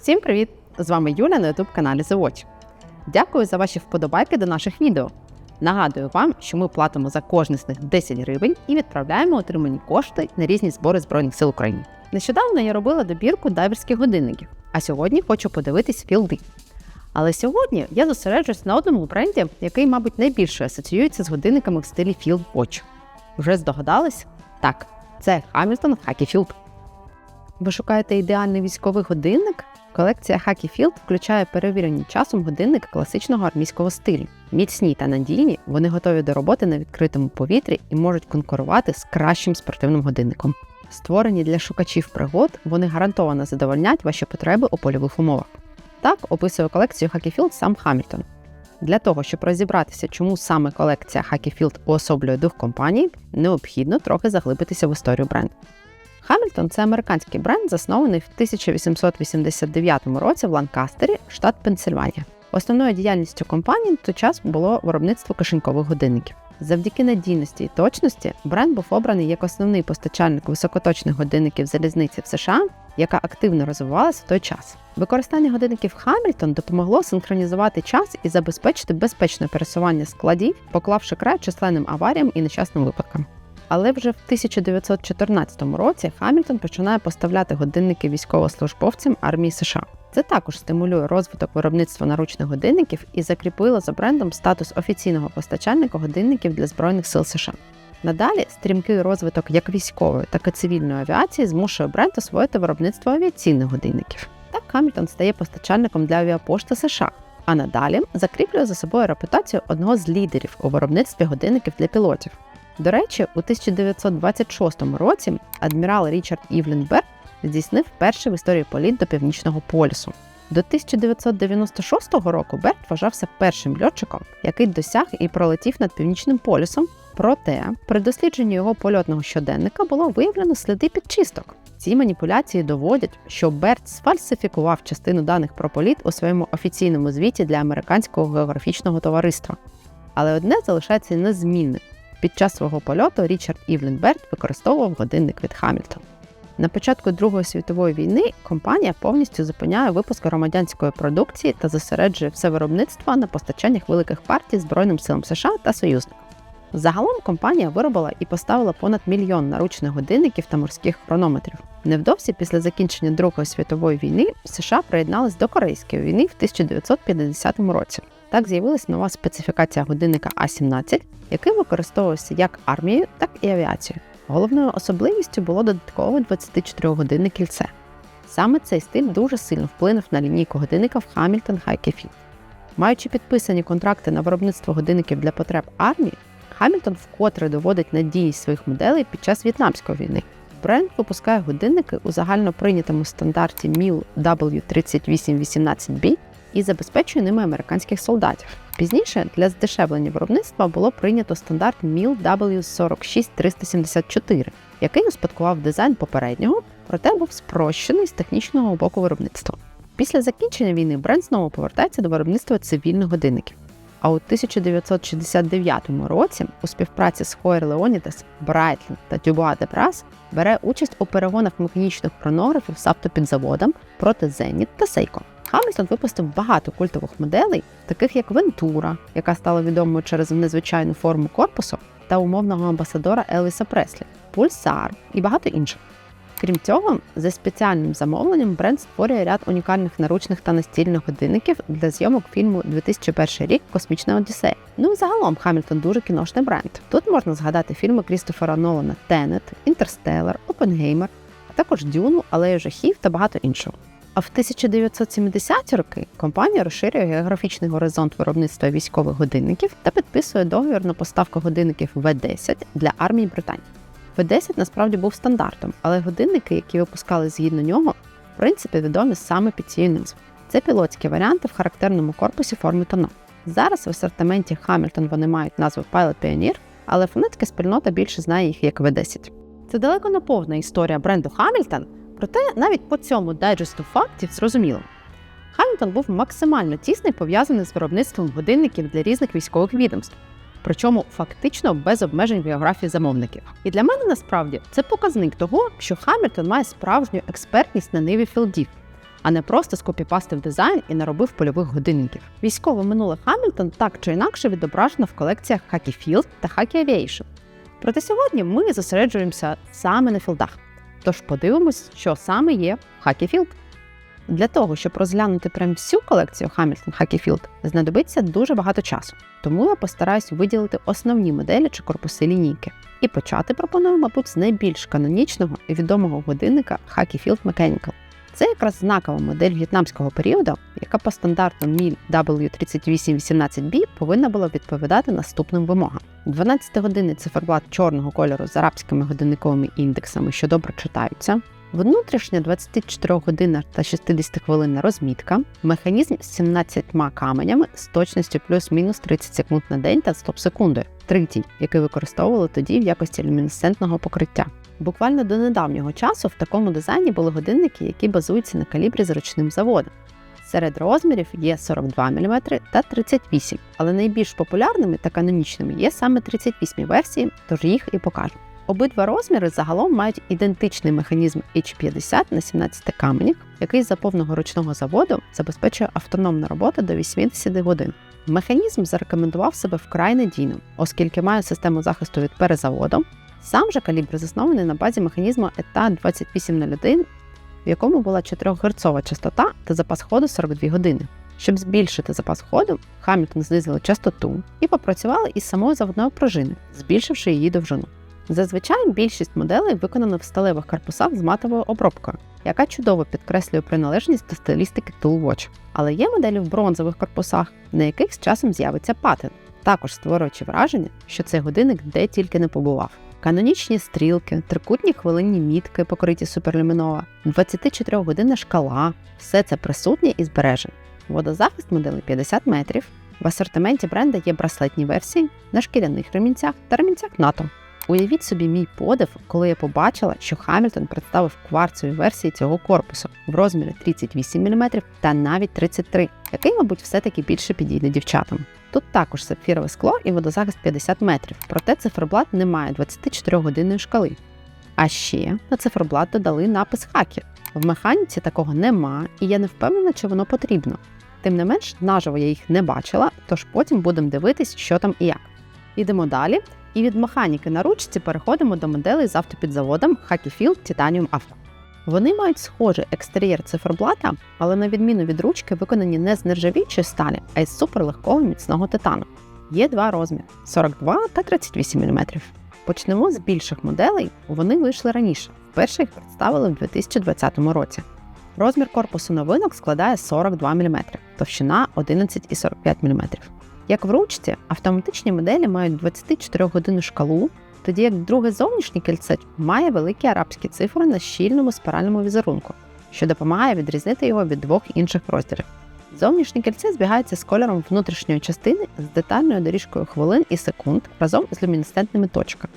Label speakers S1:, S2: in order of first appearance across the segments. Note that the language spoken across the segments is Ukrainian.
S1: Всім привіт! З вами Юля на youtube каналі The Watch. Дякую за ваші вподобайки до наших відео. Нагадую вам, що ми платимо за кожне з них 10 гривень і відправляємо отримані кошти на різні збори Збройних сил України. Нещодавно я робила добірку дайверських годинників, а сьогодні хочу подивитись філди. Але сьогодні я зосереджуюсь на одному бренді, який, мабуть, найбільше асоціюється з годинниками в стилі Field Watch. Вже здогадались? Так, це Hamilton Hacky Field. Ви шукаєте ідеальний військовий годинник? Колекція Hacky Field включає перевірені часом годинники класичного армійського стилю. Міцні та надійні, вони готові до роботи на відкритому повітрі і можуть конкурувати з кращим спортивним годинником. Створені для шукачів пригод, вони гарантовано задовольнять ваші потреби у польових умовах. Так описує колекцію Hacky Field сам Хамільтон. Для того, щоб розібратися, чому саме колекція Hacky Field уособлює дух компанії, необхідно трохи заглибитися в історію бренду. Хамільтон це американський бренд, заснований в 1889 році в Ланкастері, штат Пенсильванія. Основною діяльністю компанії в той час було виробництво кишенькових годинників. Завдяки надійності і точності бренд був обраний як основний постачальник високоточних годинників залізниці в США, яка активно розвивалася в той час. Використання годинників Хамільтон допомогло синхронізувати час і забезпечити безпечне пересування складів, поклавши край численним аваріям і нещасним випадкам. Але вже в 1914 році Хамільтон починає поставляти годинники військовослужбовцям армії США. Це також стимулює розвиток виробництва наручних годинників і закріпило за брендом статус офіційного постачальника годинників для збройних сил США. Надалі стрімкий розвиток як військової, так і цивільної авіації змушує бренд освоїти виробництво авіаційних годинників. Так Хамільтон стає постачальником для авіапошти США, а надалі закріплює за собою репутацію одного з лідерів у виробництві годинників для пілотів. До речі, у 1926 році адмірал Річард Івленберг здійснив перший в історії політ до північного полюсу. До 1996 року Берт вважався першим льотчиком, який досяг і пролетів над північним полюсом. Проте при дослідженні його польотного щоденника було виявлено сліди підчисток. Ці маніпуляції доводять, що Берт сфальсифікував частину даних про політ у своєму офіційному звіті для американського географічного товариства. Але одне залишається незмінним. Під час свого польоту Річард Івленберт використовував годинник від Хамільтон. На початку Другої світової війни компанія повністю зупиняє випуск громадянської продукції та зосереджує все виробництво на постачаннях великих партій Збройним силам США та союзникам. Загалом компанія виробила і поставила понад мільйон наручних годинників та морських хронометрів. Невдовзі після закінчення Другої світової війни США приєднались до Корейської війни в 1950 році. Так з'явилась нова специфікація годинника А-17, який використовувався як армією, так і авіацією. Головною особливістю було додаткове 24-годинне кільце. Саме цей стиль дуже сильно вплинув на лінійку годинників Hamilton High Field. Маючи підписані контракти на виробництво годинників для потреб армії, Хамільтон вкотре доводить надійність своїх моделей під час В'єтнамської війни. Бренд випускає годинники у загально прийнятому стандарті MIL W3818B і забезпечує ними американських солдатів. Пізніше для здешевлення виробництва було прийнято стандарт MIL W46374, який успадкував дизайн попереднього, проте був спрощений з технічного боку виробництва. Після закінчення війни бренд знову повертається до виробництва цивільних годинників. А у 1969 році у співпраці з Хойер Леонідес, Брайтлінг та Дюбуа де Брас бере участь у перегонах механічних хронографів з автопідзаводом проти Зеніт та Сейко. Хамільтон випустив багато культових моделей, таких як Вентура, яка стала відомою через незвичайну форму корпусу, та умовного амбасадора Елвіса Преслі, Пульсар і багато інших. Крім цього, за спеціальним замовленням бренд створює ряд унікальних наручних та настільних годинників для зйомок фільму 2001 рік Космічна Одіссея. Ну і загалом Хамільтон дуже кіношний бренд. Тут можна згадати фільми Крістофера Нолана Тенет, Інтерстеллар, Опенгеймер, а також Дюну, Алею жахів та багато іншого. А в 1970-ті роки компанія розширює географічний горизонт виробництва військових годинників та підписує договір на поставку годинників В-10 для армії Британії. В-10 насправді був стандартом, але годинники, які випускали згідно нього, в принципі відомі саме під цією назвою. Це пілотські варіанти в характерному корпусі форми тоно. Зараз в асортименті Hamilton вони мають назву Pilot Pioneer, але фанатська спільнота більше знає їх як В10. Це далеко не повна історія бренду Hamilton, проте навіть по цьому дайджесту фактів зрозуміло. Хамільтон був максимально тісний пов'язаний з виробництвом годинників для різних військових відомств, причому фактично без обмежень в географії замовників. І для мене насправді це показник того, що Хамільтон має справжню експертність на ниві філдів. а не просто скопіпастив дизайн і наробив польових годинників. Військове минуле Хамільтон так чи інакше відображено в колекціях Hacky Field та Hacky Aviation. Проте сьогодні ми зосереджуємося саме на філдах. Тож подивимось, що саме є в Хакіфілд. Для того, щоб розглянути прям всю колекцію Hamilton Хакіфілд, знадобиться дуже багато часу. Тому я постараюсь виділити основні моделі чи корпуси лінійки. І почати пропоную, мабуть, з найбільш канонічного і відомого годинника Field Mechanical. Це якраз знакова модель в'єтнамського періоду, яка по стандарту MIL W3818B повинна була відповідати наступним вимогам: 12-годинний циферблат чорного кольору з арабськими годинниковими індексами, що добре читаються. Внутрішня 24 годинна та 60 хвилинна розмітка, механізм з 17 каменями з точністю плюс-мінус 30 секунд на день та стоп-секундою, третій, який використовували тоді в якості люмінесцентного покриття. Буквально до недавнього часу в такому дизайні були годинники, які базуються на калібрі з ручним заводом. Серед розмірів є 42 мм та 38 але найбільш популярними та канонічними є саме 38 версії, тож їх і покажемо. Обидва розміри загалом мають ідентичний механізм H50 на 17 каменях, який за повного ручного заводу забезпечує автономну роботу до 80 годин. Механізм зарекомендував себе вкрай надійним, оскільки має систему захисту від перезаводу. Сам же калібр заснований на базі механізму ETA 2801, в якому була 4 Гц частота та запас ходу 42 години. Щоб збільшити запас ходу, Хамільтон знизили частоту і попрацювали із самою заводною пружиною, збільшивши її довжину. Зазвичай більшість моделей виконано в сталевих корпусах з матовою обробкою, яка чудово підкреслює приналежність до стилістики Tool Watch. Але є моделі в бронзових корпусах, на яких з часом з'явиться патент, також створюючи враження, що цей годинник де тільки не побував. Канонічні стрілки, трикутні хвилинні мітки, покриті суперлюмінова, 24 годинна шкала все це присутнє і збережено. Водозахист моделі 50 метрів. В асортименті бренда є браслетні версії на шкіряних ремінцях та ремінцях НАТО. Уявіть собі мій подив, коли я побачила, що Хамільтон представив кварцеві версії цього корпусу в розмірі 38 мм та навіть 33 який, мабуть, все-таки більше підійде дівчатам. Тут також сапфірове скло і водозахист 50 метрів, проте циферблат не має 24-годинної шкали. А ще на циферблат додали напис Хакі. В механіці такого нема, і я не впевнена, чи воно потрібно. Тим не менш, наживо я їх не бачила, тож потім будемо дивитись, що там і як. Ідемо далі. І від механіки на ручці переходимо до моделей з автопідзаводом Hacky Titanium Auto. Вони мають схожий екстер'єр циферблата, але на відміну від ручки виконані не з нержавіючої сталі, а із суперлегкого міцного титану. Є два розміри 42 та 38 мм. Почнемо з більших моделей, вони вийшли раніше. Вперше їх представили в 2020 році. Розмір корпусу новинок складає 42 мм, товщина 11,45 мм. Як в ручці, автоматичні моделі мають 24 годинну шкалу, тоді як друге зовнішнє кільце має великі арабські цифри на щільному спиральному візерунку, що допомагає відрізнити його від двох інших розділів. Зовнішнє кільце збігається з кольором внутрішньої частини з детальною доріжкою хвилин і секунд разом з люмінесцентними точками.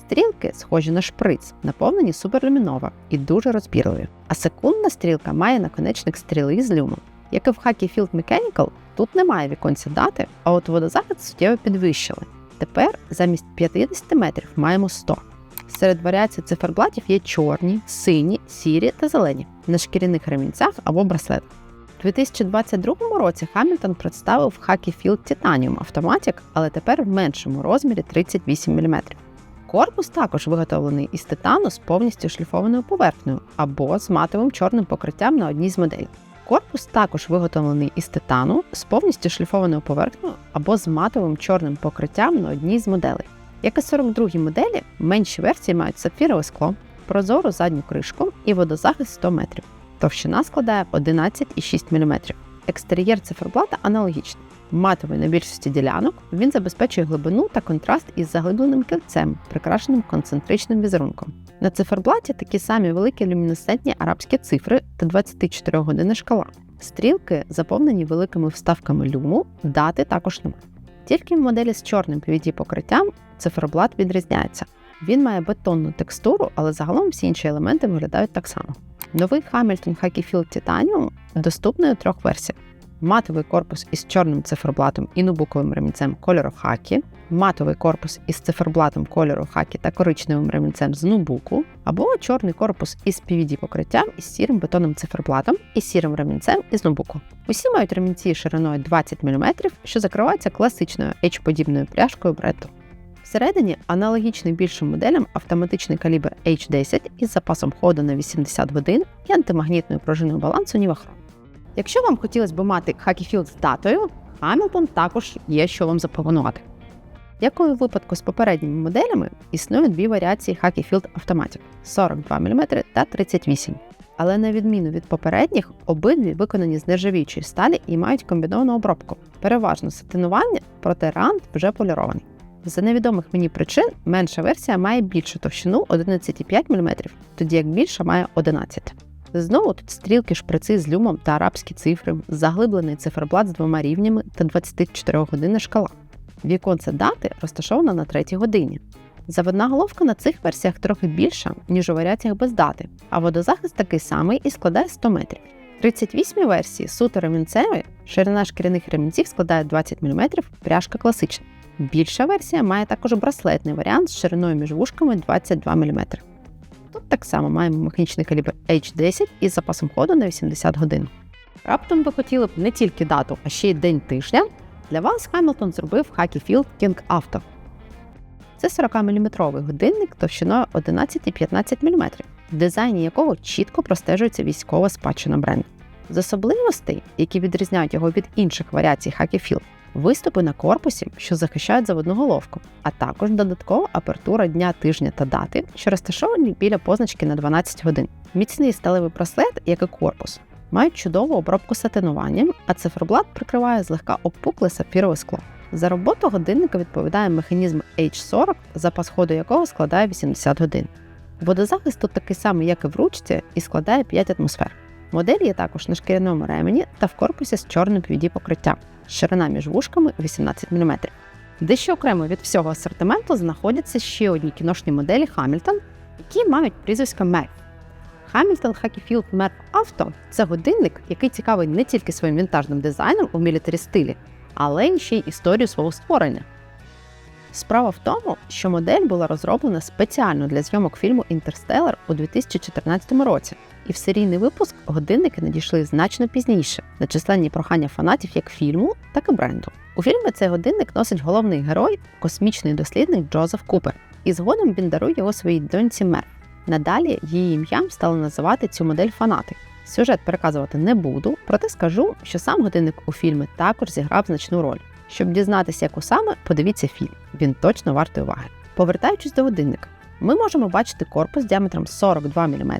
S1: Стрілки схожі на шприц, наповнені суперлюміново і дуже розбірливі. А секундна стрілка має наконечник стріли з люмом. Як і в Hacky Field Mechanical, тут немає віконця дати, а от водозахист суттєво підвищили. Тепер замість 50 метрів маємо 100. Серед варіацій циферблатів є чорні, сині, сірі та зелені на шкіряних ремінцях або браслетах. У 2022 році Хамільтон представив Hacky Field Titanium Automatic, але тепер в меншому розмірі 38 мм. Корпус також виготовлений із титану з повністю шліфованою поверхнею або з матовим чорним покриттям на одній з моделей. Корпус також виготовлений із титану з повністю шліфованою поверхнею або з матовим чорним покриттям на одній з моделей. Як і 42-й моделі, менші версії мають сапфірове скло, прозору задню кришку і водозахист 100 метрів. Товщина складає 11,6 мм. Екстер'єр циферблата аналогічний. Матовий на більшості ділянок він забезпечує глибину та контраст із заглибленим кільцем, прикрашеним концентричним візерунком. На циферблаті такі самі великі люмінесцентні арабські цифри та 24 години шкала. Стрілки заповнені великими вставками люму, дати також немає. Тільки в моделі з чорним pvd покриттям циферблат відрізняється. Він має бетонну текстуру, але загалом всі інші елементи виглядають так само. Новий Hamilton Hacky Field Titanium доступний у трьох версіях матовий корпус із чорним циферблатом і нубуковим ремінцем кольору хакі, матовий корпус із циферблатом кольору хакі та коричневим ремінцем з нубуку, або чорний корпус із PVD покриттям із сірим бетонним циферблатом і сірим ремінцем із ноутбуку. Усі мають ремінці шириною 20 мм, що закриваються класичною H-подібною пляшкою бренду. Всередині аналогічний більшим моделям автоматичний калібр H10 із запасом ходу на 80 годин і антимагнітною пружиною балансу Нівахрон. Якщо вам хотілося б мати Hacky з датою, Hamilton також є що вам запропонувати. Як у випадку з попередніми моделями, існують дві варіації Hacky Field Automatic 42 мм та 38 але на відміну від попередніх, обидві виконані з нержавіючої сталі і мають комбіновану обробку. Переважно сатинування, проте рант вже полірований. За невідомих мені причин менша версія має більшу товщину 11,5 мм, тоді як більша має 11 Знову тут стрілки шприци з люмом та арабські цифри, заглиблений циферблат з двома рівнями та 24 годинна шкала. Віконце дати розташовано на третій годині. Заводна головка на цих версіях трохи більша, ніж у варіаціях без дати, а водозахист такий самий і складає 100 метрів. 38 версії суто ремінцеві, ширина шкіряних ремінців складає 20 мм, пряжка класична. Більша версія має також браслетний варіант з шириною між вушками 22 мм. Так само маємо механічний калібр H10 із запасом ходу на 80 годин. Раптом ви хотіли б не тільки дату, а ще й день тижня. Для вас Hamilton зробив Field King Auto. Це 40-мм годинник товщиною 11-15 мм, в дизайні якого чітко простежується військова спадщина бренду. З особливостей, які відрізняють його від інших варіацій Hacky виступи на корпусі, що захищають заводну головку, а також додаткова апертура дня, тижня та дати, що розташовані біля позначки на 12 годин. Міцний сталевий браслет, як і корпус, мають чудову обробку сатинуванням, а циферблат прикриває злегка обпукле сапфірове скло. За роботу годинника відповідає механізм H40, запас ходу якого складає 80 годин. Водозахист тут такий самий, як і в ручці, і складає 5 атмосфер. Модель є також на шкіряному ремені та в корпусі з чорним pvd покриттям, ширина між вушками 18 мм. Дещо окремо від всього асортименту знаходяться ще одні кіношні моделі Hamilton, які мають прізвисько Merv. Hamilton Hackeyfield Merv Auto – це годинник, який цікавий не тільки своїм вінтажним дизайном у мілітарі стилі, але й ще й історію свого створення. Справа в тому, що модель була розроблена спеціально для зйомок фільму Інтерстелар у 2014 році, і в серійний випуск годинники надійшли значно пізніше на численні прохання фанатів як фільму, так і бренду. У фільмі цей годинник носить головний герой, космічний дослідник Джозеф Купер, і згодом він дарує його своїй доньці Мер. Надалі її ім'ям стали називати цю модель фанати. Сюжет переказувати не буду, проте скажу, що сам годинник у фільмі також зіграв значну роль. Щоб дізнатися, яку саме, подивіться фільм. Він точно вартий уваги. Повертаючись до годинника, ми можемо бачити корпус діаметром 42 мм,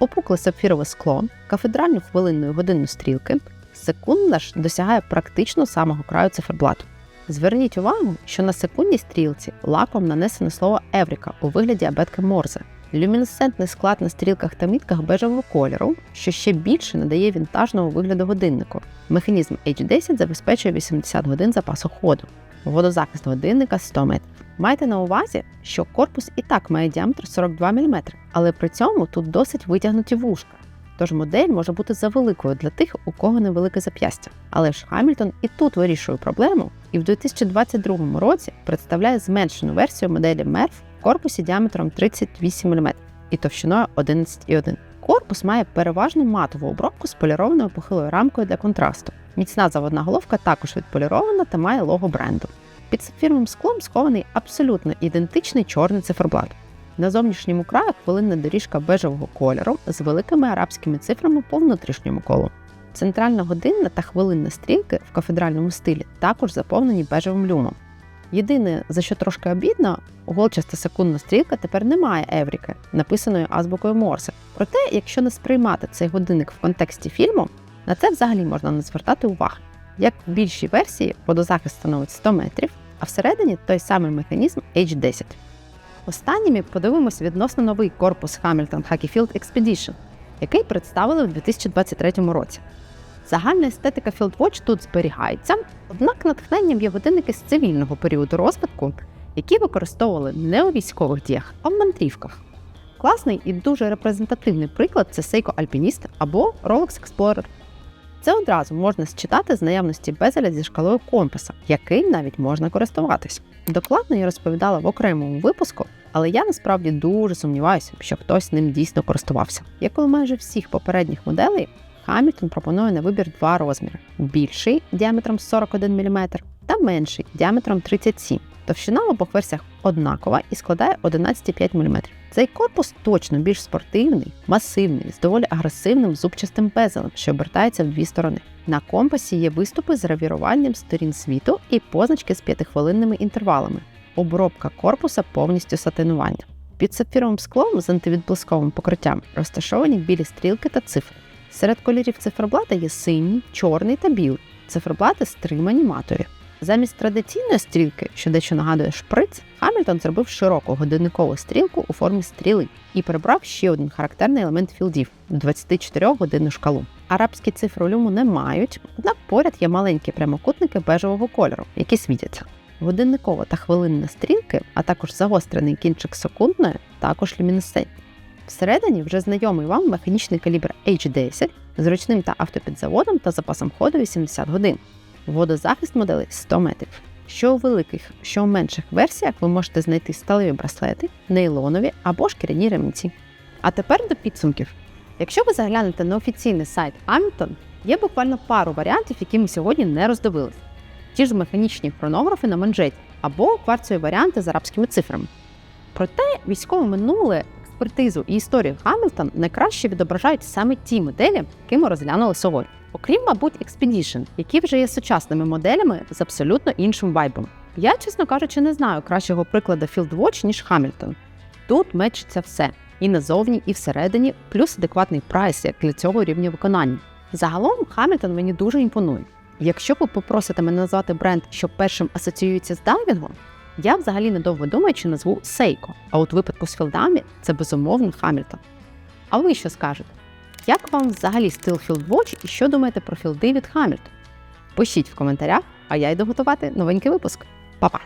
S1: опукле сапфірове скло, кафедральну хвилинну годинну стрілки. Секундна ж досягає практично самого краю циферблату. Зверніть увагу, що на секундній стрілці лаком нанесено слово Евріка у вигляді абетки Морзе. Люмінесцентний склад на стрілках та мітках бежевого кольору, що ще більше надає вінтажного вигляду годиннику. Механізм H10 забезпечує 80 годин запасу ходу. Водозахист годинника 100 метрів. Майте на увазі, що корпус і так має діаметр 42 мм, але при цьому тут досить витягнуті вушка. Тож модель може бути завеликою для тих, у кого невелике зап'ястя. Але ж Хамільтон і тут вирішує проблему, і в 2022 році представляє зменшену версію моделі MERV в корпусі діаметром 38 мм і товщиною 11,1 Корпус має переважно матову обробку з полірованою похилою рамкою для контрасту. Міцна заводна головка також відполірована та має лого бренду. Під сапфіровим склом схований абсолютно ідентичний чорний циферблат. На зовнішньому краю хвилинна доріжка бежевого кольору з великими арабськими цифрами по внутрішньому колу. Центральна годинна та хвилинна стрілки в кафедральному стилі також заповнені бежевим люмом. Єдине, за що трошки обідно, голчаста секундна стрілка тепер не має евріки, написаної азбукою Морсе. Проте, якщо не сприймати цей годинник в контексті фільму, на це взагалі можна не звертати уваги. Як в більшій версії, водозахист становить 100 метрів, а всередині той самий механізм H10. Останніми подивимося відносно новий корпус Hamilton Hackeyfield Expedition, який представили у 2023 році. Загальна естетика Field Watch тут зберігається, однак натхненням є годинники з цивільного періоду розвитку, які використовували не у військових діях, а в мандрівках. Класний і дуже репрезентативний приклад це Seiko Alpinist або Rolex Explorer. Це одразу можна считати з наявності безеля зі шкалою компаса, яким навіть можна користуватись. Докладно я розповідала в окремому випуску, Але я насправді дуже сумніваюся, що хтось ним дійсно користувався. Як у майже всіх попередніх моделей, Хамільтон пропонує на вибір два розміри: більший діаметром 41 мм та менший діаметром 37 Товщина в обох версіях однакова і складає 11,5 мм. Цей корпус точно більш спортивний, масивний, з доволі агресивним зубчастим безелем, що обертається в дві сторони. На компасі є виступи з гравіруванням сторін світу і позначки з п'ятихвилинними інтервалами. Обробка корпуса повністю сатинування. Під сапфіровим склом з антивідблисковим покриттям розташовані білі стрілки та цифри. Серед кольорів циферблата є синій, чорний та білий. Циферблати стримані матові. Замість традиційної стрілки, що дещо нагадує шприц, Хамільтон зробив широку годинникову стрілку у формі стріли і прибрав ще один характерний елемент філдів 24 годинну шкалу. Арабські цифри у люму не мають, однак поряд є маленькі прямокутники бежевого кольору, які світяться. Годинникова та хвилинна стрілки, а також загострений кінчик секундної, також люмінесцентні. Всередині вже знайомий вам механічний калібр H10 з ручним та автопідзаводом та запасом ходу 80 годин. Водозахист моделей 100 метрів. Що у великих, що у менших версіях ви можете знайти сталеві браслети, нейлонові або шкіряні ремінці. А тепер до підсумків. Якщо ви заглянете на офіційний сайт Hamilton, є буквально пару варіантів, які ми сьогодні не роздивилися. Ті ж механічні хронографи на манжеті або кварцеві варіанти з арабськими цифрами. Проте військове минуле, експертизу і історію Хамілтон найкраще відображають саме ті моделі, які ми розглянули сьогодні. Окрім, мабуть, Expedition, які вже є сучасними моделями з абсолютно іншим вайбом. Я, чесно кажучи, не знаю кращого прикладу Field Watch, ніж Hamilton. Тут мечиться все і назовні, і всередині, плюс адекватний прайс як для цього рівня виконання. Загалом Hamilton мені дуже імпонує. Якщо ви попросите мене назвати бренд, що першим асоціюється з дайвінгом, я взагалі недовго думаю, чи назву Сейко, а от у випадку з філдами це безумовно Хамільтон. А ви що скажете? Як вам взагалі стил Watch і що думаєте про філди від Хамільтон? Пишіть в коментарях, а я йду готувати новенький випуск. Па-па!